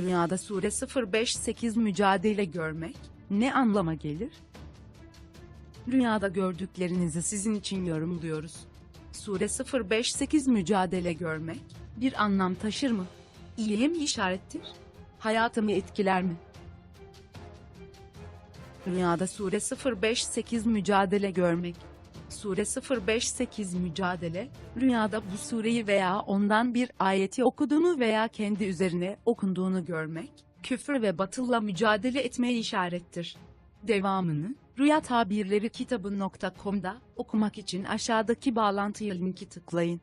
Rüyada Sure 058 mücadele görmek ne anlama gelir? Rüyada gördüklerinizi sizin için yorumluyoruz. Sure 058 mücadele görmek bir anlam taşır mı? İyiye mi işarettir? Hayatımı etkiler mi? Rüyada Sure 058 mücadele görmek. Sure 058 mücadele, rüyada bu sureyi veya ondan bir ayeti okuduğunu veya kendi üzerine okunduğunu görmek, küfür ve batılla mücadele etmeye işarettir. Devamını, Rüya Tabirleri kitabı.com'da okumak için aşağıdaki bağlantıya linki tıklayın.